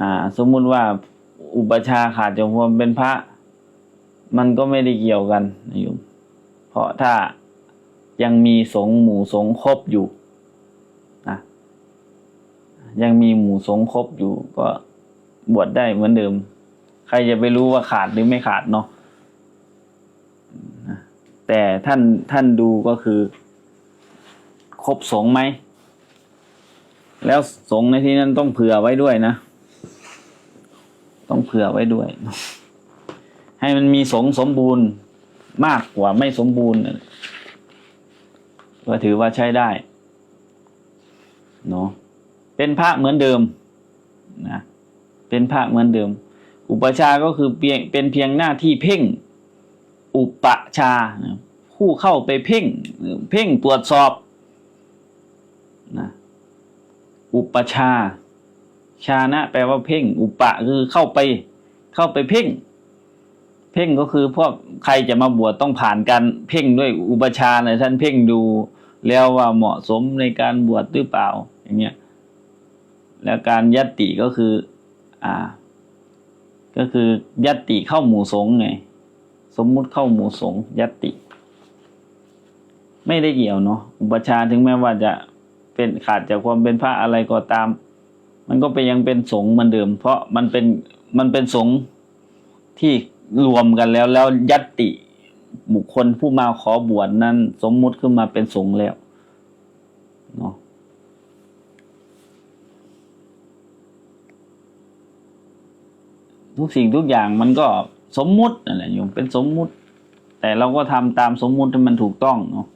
อ่า สมมุติว่าอุปชาขาดจากความเป็นพระ มันก็ไม่ได้เกี่ยวกันนะโยมเพราะถ้ายังมีสงหมู่สงครบอยู่นะยังมีหมู่สงครบอยู่ ก็บวชได้เหมือนเดิม ใครจะไปรู้ว่าขาดหรือไม่ขาดเนาะแต่ท่านท่านดูก็คือ ครบสงไหม แล้วสงในที่นั้นต้องเผื่อไว้ด้วยนะ ต้องเผื่อไว้ด้วย ให้มันมีสงฆ์สมบูรณ์มากกว่าไม่สมบูรณ์ก็ถือว่าใช้ได้เนาะเป็นพระเหมือนเดิมนะเป็นพระเหมือนเดิม อุปชาก็คือเพียงเป็นเพียงหน้าที่เพ่ง อุปชาผู้เข้าไปเพ่งเพ่งตรวจสอบนะอุปชา ชานะ แปลว่าเพ่ง อุปะคือเข้าไป เข้าไปเพ่ง เพ่งก็คือพวกใครจะมาบวชต้องผ่านการเพ่งด้วยอุปชาย์นะท่านเพ่งดู แล้วว่าเหมาะสมในการบวชหรือเปล่า อย่างเงี้ย แล้วการยัตติก็คือ อ่า ก็คือยัตติเข้าหมู่สงฆ์ไง สมมุติเข้าหมู่สงฆ์ยัตติ ไม่ได้เกี่ยวเนาะอุปชาถึงแม้ว่าจะเป็นขาดจากความเป็นพระอะไรก็ตาม มันก็ไปยังเป็นสงฆ์เหมือนเดิม เพราะมันเป็นมันเป็นสงฆ์ที่รวมกันแล้วแล้วยัตติบุคคลผู้มาขอบวชนั้น สมมุติขึ้นมาเป็นสงฆ์แล้วเนาะทุกสิ่งทุกอย่างมันก็สมมุตินั่นแหละโยมเป็นสมมุติ แต่เราก็ทำตามสมมุติให้มันถูกต้องเนาะ